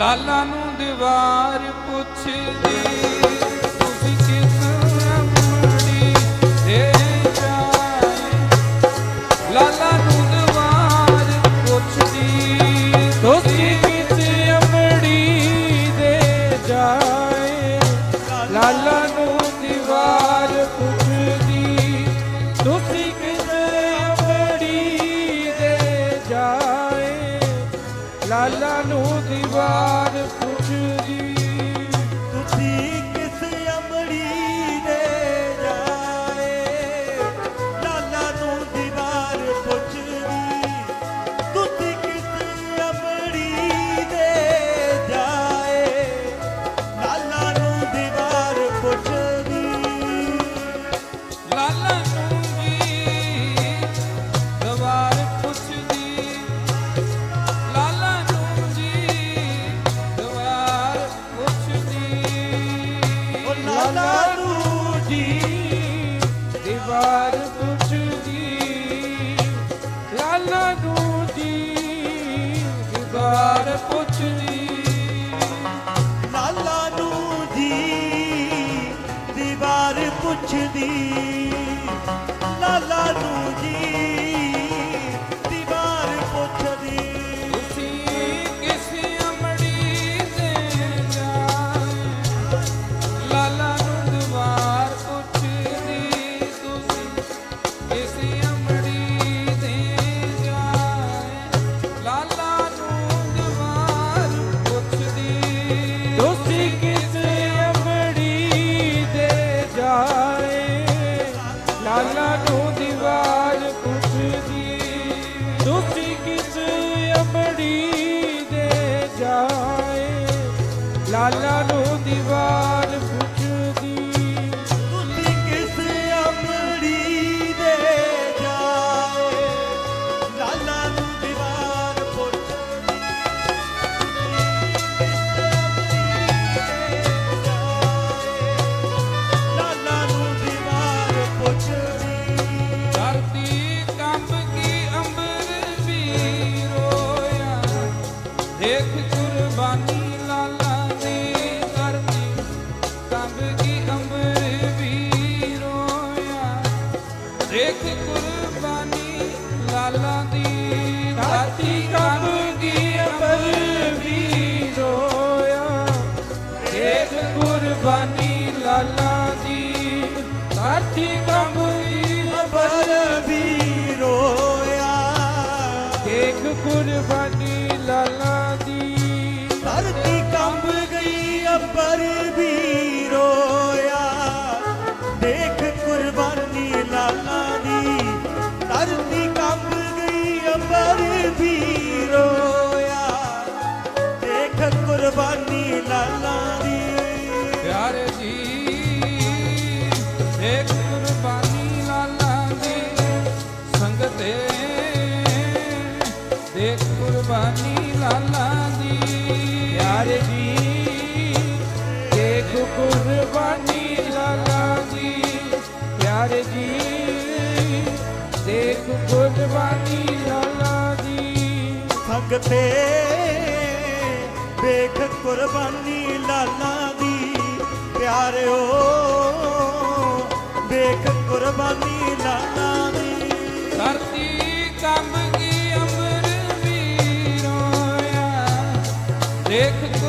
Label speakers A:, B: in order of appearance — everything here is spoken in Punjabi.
A: ਲਾਲਾ ਨੂੰ ਦੀਵਾਰ ਪੁੱਛਦੀ Allah. ਲਾਲਾ ਨੂੰ ਦੀਵਾਰ ਪੁੱਛਦੀ। ਤੁਸੀਂ ਕਿਸ ਅਮੜੀ ਦੇ ਜਾਏ? ਲਾਲਾ ਨੂੰ ਦੀਵਾਰ ਪੁੱਛਦੀ। ਧਰਤੀ ਕੀ ਅੰਬਰ ਰੋਇਆ। ਦੇਖ ਕੁਰਬਾਨੀ ਕਾਲਾਂ ਦੀ ਰਾਤੀ ਕੰਮ ਕੀ ਅਮਰ ਵੀ ਰੋਇਆ। ਇੱਕ ਕੁਰਬਾਨੀ ਲਾਲਾ ਦੀ ਰਾਤੀ ਕੰਮ ਕੀ ਅਮਰ ਵੀ ਰੋਇਆ। ਇੱਕ ਕੁਰਬਾਨੀ ਹੋਵੇ ਕੁਰਬਾਨੀ ਲਾਲਾ ਦੀ। ਪਿਆਰੇ ਜੀ ਦੇਖ ਕੁਰਬਾਨੀ ਲਾਲਾ ਦੀ। ਪਿਆਰੇ ਜੀ ਦੇਖ ਕੁਰਬਾਨੀ ਲਾਲਾ ਦੀ। ਭਗਤੇ ਦੇਖ ਕੁਰਬਾਨੀ ਲਾਲਾ ਦੀ।
B: ਪਿਆਰਿਓ ਦੇਖ ਕੁਰਬਾਨੀ ਲਾਲਾ
A: ਧਰਤੀ ਕੰਬ They